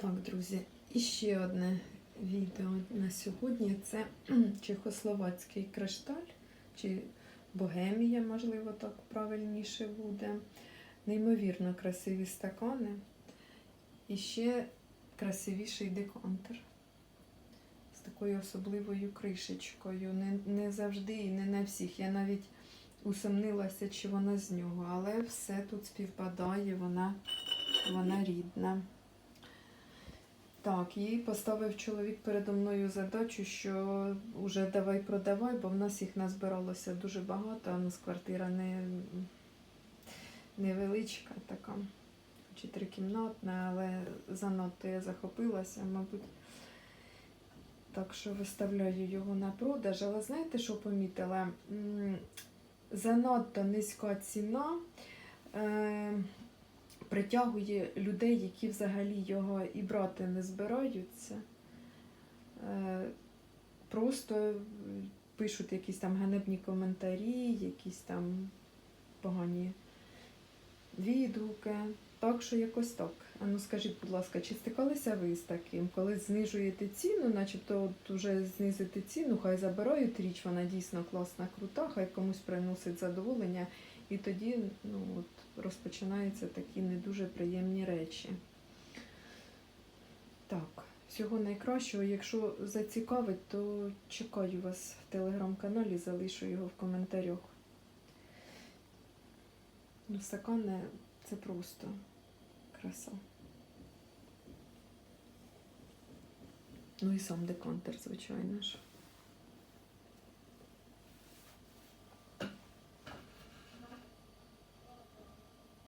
Так, друзі, і ще одне відео на сьогодні. Це чехословацький кришталь, чи богемія, можливо, так правильніше буде. Неймовірно красиві стакани. І ще красивіший декантер з такою особливою кришечкою. Не, не завжди і не на всіх. Я навіть усомнилася, чи вона з нього, але все тут співпадає, вона, вона рідна. Так, і поставив чоловік передо мною задачу, що вже давай продавай, бо в нас їх назбиралося дуже багато, а у нас квартира не невеличка така, чи трикімнатна, але занадто я захопилася, мабуть. Так що виставляю його на продаж. Але знаєте, що помітила? Занадто низька ціна. Притягує людей, які взагалі його і брати не збираються. Е, Просто пишуть якісь там ганебні коментарі, якісь там погані відгуки. Так що якось так. А ну скажіть, будь ласка, чи стикалися ви з таким, коли знижуєте ціну, начебто от уже знизити ціну, хай забирають річ, вона дійсно класна, крута, хай комусь приносить задоволення, і тоді ну, от, розпочинаються такі не дуже приємні речі. Так, всього найкращого. Якщо зацікавить, то чекаю вас в телеграм-каналі, залишу його в коментарях. Ну, це просто краса. Ну і сам декантер, звичайно ж.